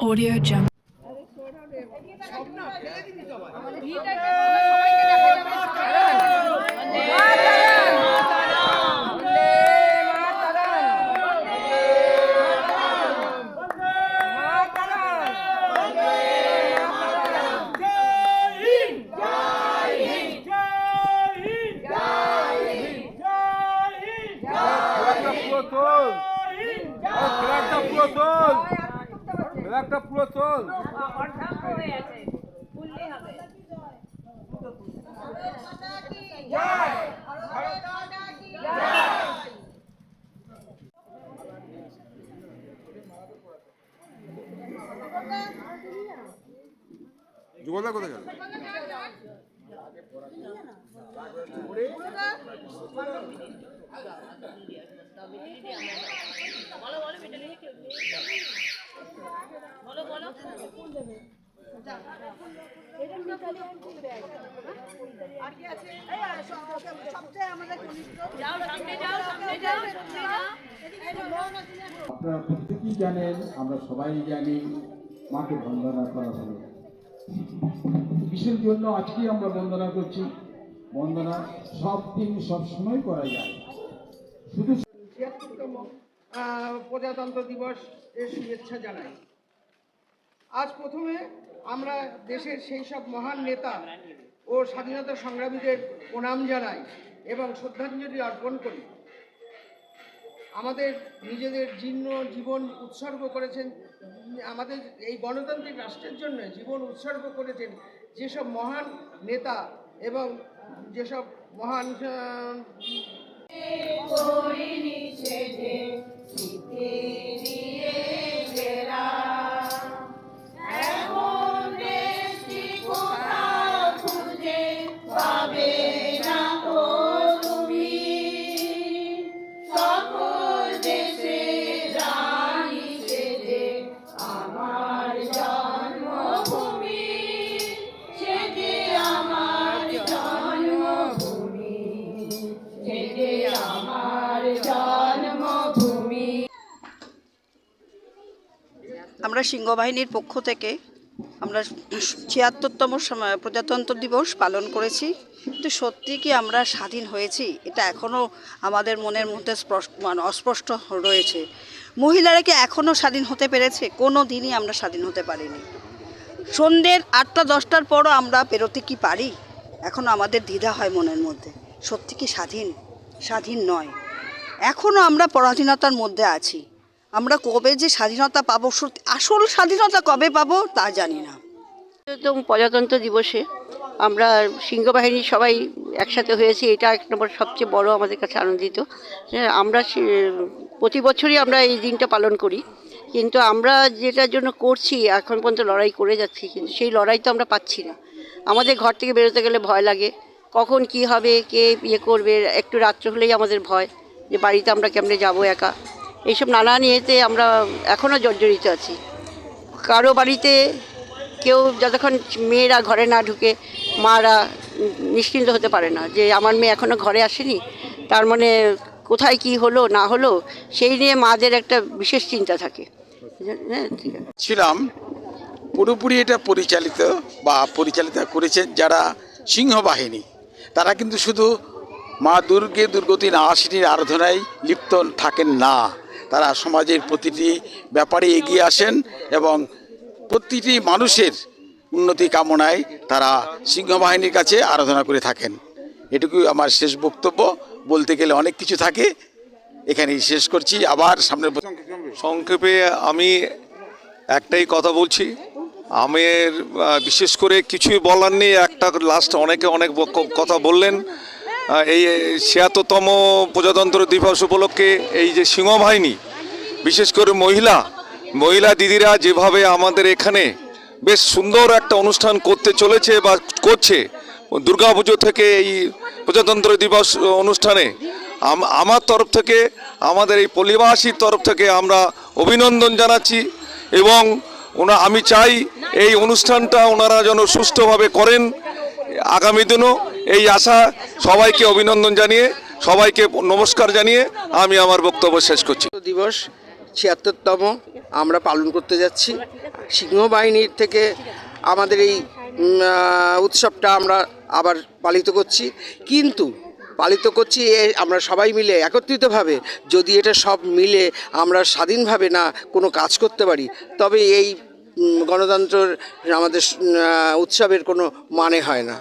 Audio Jungle. ফ্ল্যাগটা পুরো তোল আরে ফ্ল্যাগটা পুরো তোল ফ্ল্যাগটা পুরো যুবদা কোথায় গেল? আপনারা প্রত্যেকেই জানেন, আমরা সবাই জানি মাকে বন্দনা করা হলো। কিসের জন্য আজকে আমরা বন্দনা করছি? বন্দনা সব দিন, সব সময় করা যায়। শুধু ছিয়াত্তরতম প্রজাতন্ত্র দিবস এর শুভেচ্ছা জানাই। আজ প্রথমে আমরা দেশের সেই সব মহান নেতা ও স্বাধীনতা সংগ্রামীদের প্রণাম জানাই এবং শ্রদ্ধাঞ্জলি অর্পণ করি। আমাদের নিজেদের জীর্ণ জীবন উৎসর্গ করেছেন, আমাদের এই গণতান্ত্রিক রাষ্ট্রের জন্য জীবন উৎসর্গ করেছেন যেসব মহান নেতা এবং যেসব মহান আমরা সিংহবাহিনীর পক্ষ থেকে আমরা ছিয়াত্তরতম প্রজাতন্ত্র দিবস পালন করেছি। কিন্তু সত্যি কি আমরা স্বাধীন হয়েছি? এটা এখনও আমাদের মনের মধ্যে স্পষ্ট মানে অস্পষ্ট রয়েছে। মহিলারা কি এখনও স্বাধীন হতে পেরেছে? কোনো দিনই আমরা স্বাধীন হতে পারিনি। সন্ধ্যের আটটা, দশটার পরও আমরা পেরোতে কি পারি? এখনও আমাদের দ্বিধা হয় মনের মধ্যে। সত্যি কি স্বাধীন? স্বাধীন নয়। এখনও আমরা পরাধীনতার মধ্যে আছি। আমরা কবে যে স্বাধীনতা পাবো আসল স্বাধীনতা কবে পাবো তা জানি না। একদম প্রজাতন্ত্র দিবসে আমরা সিংহবাহিনীর সবাই একসাথে হয়েছি এটা এক নম্বর সবচেয়ে বড় আমাদের কাছে আনন্দিত। হ্যাঁ, আমরা প্রতি বছরই আমরা এই দিনটা পালন করি। কিন্তু আমরা যেটার জন্য করছি এখন পর্যন্ত লড়াই করে যাচ্ছি কিন্তু সেই লড়াই তো আমরা পাচ্ছি না। আমাদের ঘর থেকে বেরোতে গেলে ভয় লাগে কখন কি হবে কে ইয়ে করবে একটু রাত্র হলেই আমাদের ভয় যে বাড়িতে আমরা কেমনে যাব একা। এইসব নানা নিয়েতে আমরা এখনও জর্জরিত আছি। কারও বাড়িতে কেউ যতক্ষণ মেয়েরা ঘরে না ঢুকে, মারা নিশ্চিন্ত হতে পারে না যে আমার মেয়ে এখনও ঘরে আসেনি, তার মানে কোথায় কি হলো, না হলো, সেই নিয়ে মাদের একটা বিশেষ চিন্তা থাকে। হ্যাঁ ছিলাম পুরোপুরি এটা পরিচালিত বা পরিচালিত করেছেন যারা সিংহবাহিনী, তারা কিন্তু শুধু মা দুর্গে দুর্গতি না নাশিনীর আরাধনায় লিপ্ত থাকেন না। তারা সমাজের প্রতিটি ব্যাপারে এগিয়ে আসেন এবং প্রতিটি মানুষের উন্নতি কামনায় তারা সিংহবাহিনীর কাছে আরাধনা করে থাকেন। এটুকুই আমার শেষ বক্তব্য। বলতে গেলে অনেক কিছু থাকে। এখানেই শেষ করছি। আবার সামনে সংক্ষেপে আমি একটাই কথা বলছি। আমের বিশেষ করে কিছুই বলার নেই। একটা লাস্ট অনেকে অনেক কথা বললেন। এই ছিয়াত্তরতম প্রজাতন্ত্র দিবস উপলক্ষে এই যে সিংহবাহিনী বিশেষ করে মহিলা মহিলা দিদিরা যেভাবে আমাদের এখানে বেশ সুন্দর একটা অনুষ্ঠান করতে চলেছে বা করছে, দুর্গাপুজো থেকে এই প্রজাতন্ত্র দিবস অনুষ্ঠানে আমার তরফ থেকে, আমাদের এই পল্লীবাসীর তরফ থেকে আমরা অভিনন্দন জানাচ্ছি এবং ওনা, আমি চাই এই অনুষ্ঠানটা ওনারা যেন সুষ্ঠুভাবে করেন আগামী দিনও। এই আশা সবাইকে অভিনন্দন জানিয়ে, সবাইকে নমস্কার জানিয়ে আমি আমার বক্তব্য শেষ করছি। দিবস ছিয়াত্তরতম, আমরা পালন করতে যাচ্ছি। সিংহবাহিনীর থেকে আমাদের এই উৎসবটা আমরা আবার পালিত করছি। কিন্তু পালিত করছি এ, আমরা সবাই মিলে একত্রিতভাবে। যদি এটা সব মিলে আমরা স্বাধীনভাবে না কোনো কাজ করতে পারি, তবে এই গণতন্ত্রের আমাদের উৎসবের কোনো মানে হয় না।